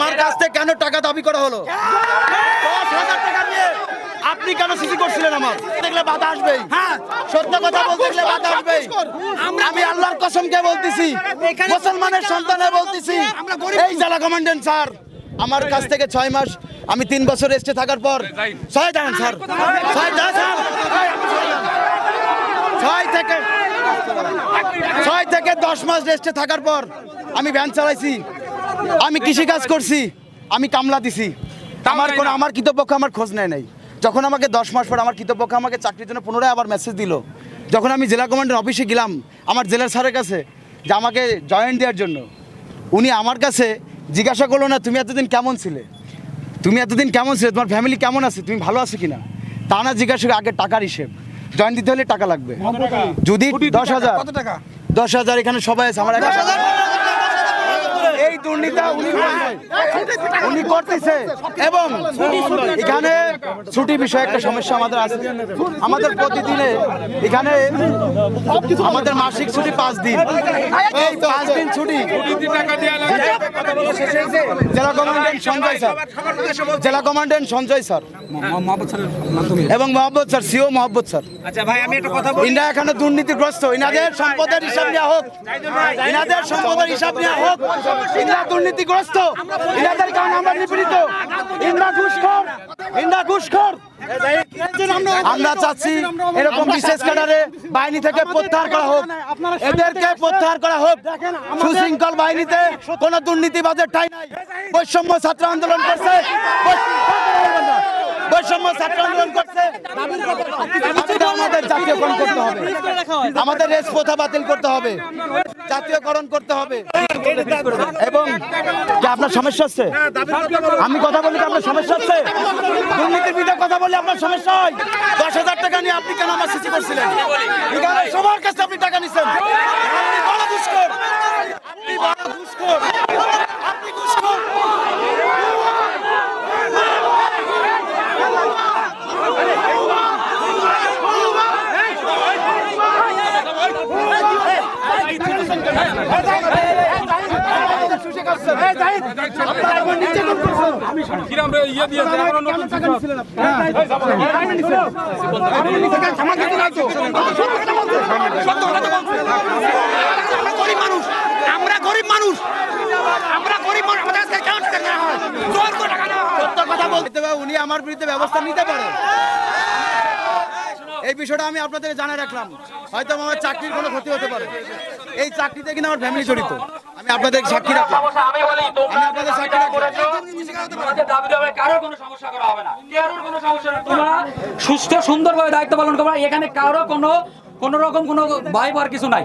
আমার কাছ থেকে কেন টাকা দাবি করা হলো? দশ হাজার টাকা নিয়ে আপনি কেন সিসি করছিলেন আমার? দেখলে বাধা আসবেই। হ্যাঁ। সত্য কথা বলতে গেলে বাধা আসবেই। আমি আল্লাহর কসমকে বলতেছি। মুসলমানের সন্তানে বলতেছি। এই জেলা কমান্ডেন্ট স্যার। আমার কাছ থেকে ছয় মাস আমি তিন বছর রেস্টে থাকার পর ছয় দাঁড়ান স্যার। ছয় দাঁড়ান স্যার। ছয় থেকে ছয় থেকে দশ মাস রেস্টে থাকার পর আমি ভ্যান চালাইছি। আমি কৃষি কাজ করছি আমি কামলা দিছি। আমার কোনো আমার কৃতপক্ষ আমার খোঁজ নেয় নাই। যখন আমাকে দশ মাস পর আমার কৃতপক্ষ আমাকে চাকরির জন্য পুনরায় আবার মেসেজ দিল যখন আমি জেলা কমান্ডার অফিসে গেলাম আমার জেলার স্যারের কাছে যে আমাকে জয়েন দেওয়ার জন্য উনি আমার কাছে জিজ্ঞাসা করল না তুমি এতদিন কেমন ছিলে? তুমি এতদিন কেমন ছিলে? তোমার ফ্যামিলি কেমন আছে? তুমি ভালো আছো কিনা? তা না জিজ্ঞাসা করে আগে টাকার হিসেব। জয়েন দিতে হলে টাকা লাগবে। যদি দশ হাজার টাকা? দশ হাজার এখানে সবাই আছে আমার একা- এই দুর্নীতি উনি উনি করতেছে। এবং এখানে ছুটি বিষয়ে একটা সমস্যা আমাদের আছে। আমাদের প্রতিদিনে এখানে আমাদের মাসিক ছুটি পাঁচ দিন। এই পাঁচ দিন ছুটি। জেলা কমান্ডেন্ট সঞ্জয় স্যার। জেলা কমান্ডেন্ট সঞ্জয় স্যার। এবং Mohammad sir CO Mohammad sir. আচ্ছা ভাই আমি একটা কথা বলি। ইন্ডিয়া এখানে দুর্নীতিগ্রস্ত। ইনাদের সম্পদের হিসাব নেওয়া হোক। ইনাদের সম্পদের হিসাব নেওয়া হোক। ইন্ডিয়া দুর্নীতিগ্রস্ত। ইনাদের কারণে আমরা নিপীড়িত। ইন্ডিয়া ঘুষখোর। ইন্ডিয়া ঘুষখোর। আমরা চাচ্ছি এরকম বিশেষ ক্যাডারে বাহিনী থেকে প্রত্যাহার করা হোক। এদেরকে প্রত্যাহার করা হোক। সুশৃঙ্খল বাহিনীতে কোন দুর্নীতিবাদের ঠাই নাই। বৈষম্য ছাত্র আন্দোলন করছে। বৈষম্য ছাত্র আন্দোলন করছে। আমাদের জাতীয়করণ করতে হবে। আমাদের রেস প্রথা বাতিল করতে হবে। জাতীয়করণ করতে হবে। এবং আপনার সমস্যা হচ্ছে? আমি কথা বলি আপনার সমস্যা হচ্ছে? দুর্নীতির বিরুদ্ধে কথা বললে আপনার সমস্যা হয়? দশ হাজার টাকা নিয়ে আপনি কেন আমার সৃষ্টি করছিলেন? সবার কাছে আপনি টাকা নিচ্ছেন আপনি বড় ঘুষখোর আপনি বড় ঘুষখোর আমরা গরিব মানুষ আমরা গরিব মানুষ উনি আমার বিরুদ্ধে ব্যবস্থা নিতে পারে এই বিষয়টা আমি আপনাদের জানা রাখলাম। হয়তো আমার চাকরির কোনো ক্ষতি হতে পারে। এই চাকরিতে কিনা আমার ফ্যামিলি জড়িত। আমি আপনাদের সাক্ষী রাখলাম। আমি বলি তোমরা আপনাদের সাক্ষী রাখলাম। তোমাদের দাবি কারোর কোনো সমস্যা করা হবে না। কারোর কোনো সমস্যা না। তোমরা সুস্থ সুন্দরভাবে দায়িত্ব পালন করবা এখানে কারও কোনো কোন রকম কোনো ভাই পার কিছু নাই।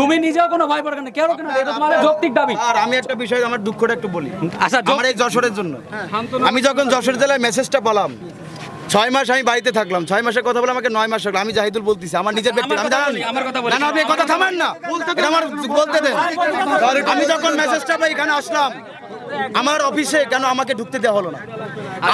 তুমি নিজেও কোনো ভাই পার কোনো এটা তোমার যৌক্তিক দাবি। আর আমি একটা বিষয় আমার দুঃখটা একটু বলি। আচ্ছা আমার এই যশোরের জন্য। আমি যখন যশোর জেলায় মেসেজটা বললাম ছয় মাস আমি বাড়িতে থাকলাম ছয় মাসের কথা বলে আমাকে নয় মাস লাগল আমি জাহিদুল বলতেছি আমার নিজের ব্যক্তি আমি দাঁড়ান। না না আপনি কথা থামান না। এটা আমার বলতে দেন। আমি যখন মেসেজটা পাই এখানে আসলাম। আমার অফিসে কেন আমাকে ঢুকতে দেওয়া হলো না?